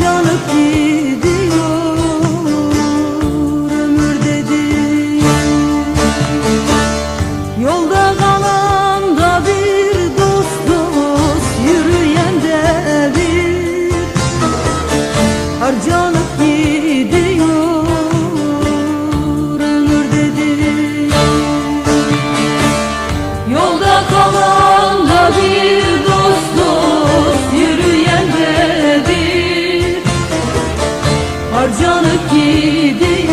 yanıp gidiyor ömür dedi Yolda kalan bir dost dost yürüyen de bir. Harcanıp gidiyor Dağılıp gidiyor.